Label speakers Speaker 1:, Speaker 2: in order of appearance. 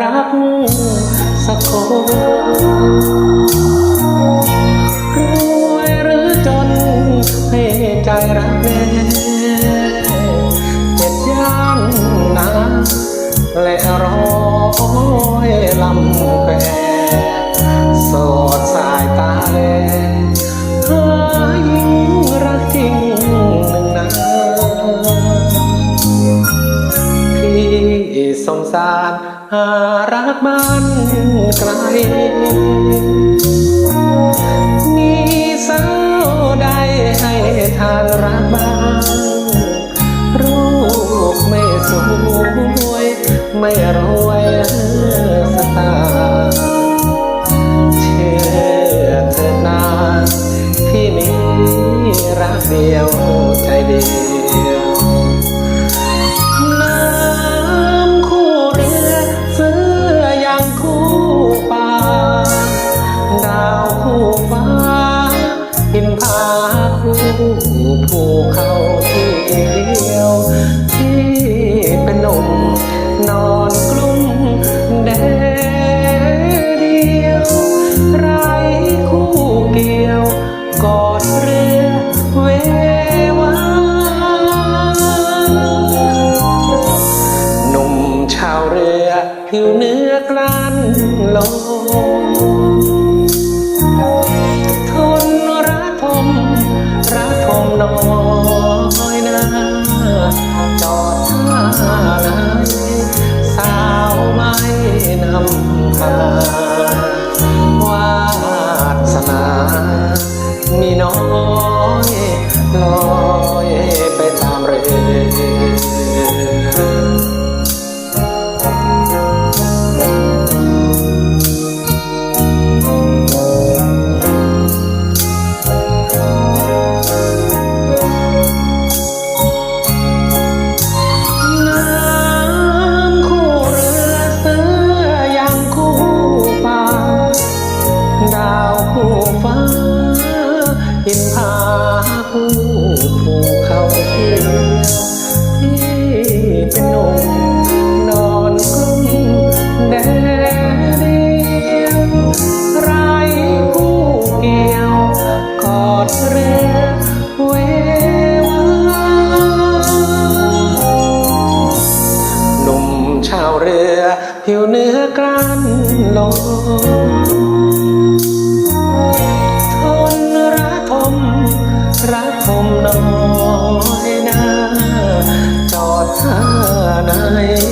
Speaker 1: รักสักคนรวยหรือจนให้ใจรักแน่เจ็ดย่านนาและร้อยลำแค สงสารหารักมันไกลมีสาวใดให้ทางรักบ้างรูปไม่สวยไม่รวยสตาร์เชื่อเถิดนาที่มีรักเดียวใจเดียว ภูเขาที่เดียว ที่เป็นหนุ่มนอนกลุ้มแดดเดียวไรคู่เกี่ยว กอดเรือเววาหนุ่มชาวเรือผิวเนื้อกลั้นลงำ คู่ฟ้าหินผาคู่ภูเขาเขียวที่เป็นหนุ่มนอนกลุ้มแดดเดียวไรคู่เกี่ยวกอดเรือเววาหนุ่มชาวเรือผิวเนื้อกลั้นลง time.